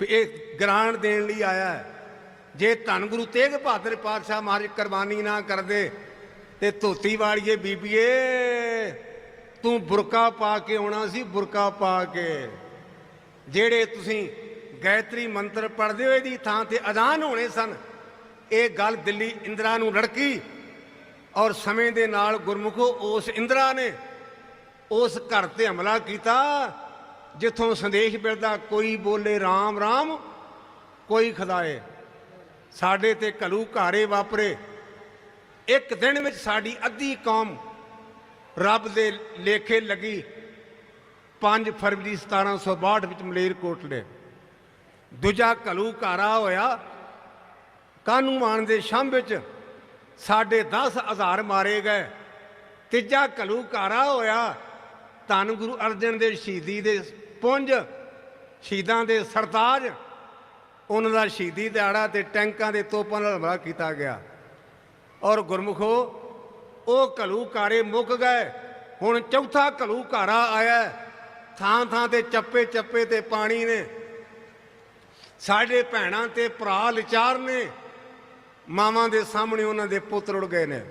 ਵੀ ਇਹ ਗ੍ਰਾਂਟ ਦੇਣ ਲਈ ਆਇਆ ਹੈ। ਜੇ ਧੰਨ ਗੁਰੂ ਤੇਗ ਬਹਾਦਰ ਪਾਤਸ਼ਾਹ ਮਹਾਰਾਜ ਕੁਰਬਾਨੀ ਨਾ ਕਰਦੇ, ਤੇ ਧੋਤੀ ਵਾਲੀਏ ਬੀਬੀਏ, ਤੂੰ ਬੁਰਕਾ ਪਾ ਕੇ ਆਉਣਾ ਸੀ, ਬੁਰਕਾ ਪਾ ਕੇ। ਜਿਹੜੇ ਤੁਸੀਂ ਗਾਇਤਰੀ ਮੰਤਰ ਪੜ੍ਹਦੇ ਹੋ, ਇਹਦੀ ਥਾਂ ਤੇ ਅਜ਼ਾਨ ਹੋਣੇ ਸਨ। ਇਹ ਗੱਲ ਦਿੱਲੀ ਇੰਦਰਾ ਨੂੰ ਲੜਕੀ ਔਰ ਸਮੇਂ ਦੇ ਨਾਲ ਗੁਰਮੁਖੋ ਉਸ ਇੰਦਰਾ ਨੇ ਉਸ ਘਰ ਤੇ ਹਮਲਾ ਕੀਤਾ। ਜਿੱਥੋਂ ਸੰਦੇਸ਼ ਮਿਲਦਾ, ਕੋਈ ਬੋਲੇ RAM RAM ਕੋਈ ਖਦਾਏ। ਸਾਡੇ ਤੇ ਘਲੂ ਘਾਰੇ ਵਾਪਰੇ। ਇੱਕ ਦਿਨ ਵਿੱਚ ਸਾਡੀ ਅੱਧੀ ਕੌਮ ਰੱਬ ਦੇ ਲੇਖੇ ਲੱਗੀ। 5 ਫਰਵਰੀ 1762 ਵਿੱਚ ਮਲੇਰਕੋਟਲੇ ਦੂਜਾ ਘਲੂ ਘਾਰਾ ਹੋਇਆ। ਕਾਨੂੰ ਮਾਨ ਦੇ ਸ਼ੰਭ ਵਿੱਚ ਸਾਡੇ 10000 ਮਾਰੇ ਗਏ। ਤੀਜਾ ਘਲੂ ਘਾਰਾ ਹੋਇਆ। ਧੰਨ ਗੁਰੂ ਅਰਜਨ ਦੇ ਸ਼ਹੀਦੀ ਦੇ ਪੁੰਜ ਸ਼ਹੀਦਾਂ ਦੇ ਸਰਤਾਜ, ਉਹਨਾਂ ਦਾ ਸ਼ਹੀਦੀ ਦਿਹਾੜਾ ਤੇ ਟੈਂਕਾਂ ਦੇ ਤੋਪਾਂ ਨਾਲ ਹਮਲਾ ਕੀਤਾ ਗਿਆ। ਔਰ ਗੁਰਮੁਖੋ, ਉਹ ਘਲੂਕਾਰੇ ਮੁੱਕ ਗਏ। ਹੁਣ ਚੌਥਾ ਘਲੂ ਘਾਰਾ ਆਇਆ ਥਾਂ ਥਾਂ ਤੇ ਚੱਪੇ ਚੱਪੇ ਤੇ ਪਾਣੀ ਨੇ। ਸਾਡੇ ਭੈਣਾਂ ਤੇ ਭਰਾ ਲਿਚਾਰ ਨੇ। ਮਾਵਾਂ ਦੇ ਸਾਹਮਣੇ ਉਹਨਾਂ ਦੇ ਪੁੱਤ ਉੜ ਗਏ ਨੇ।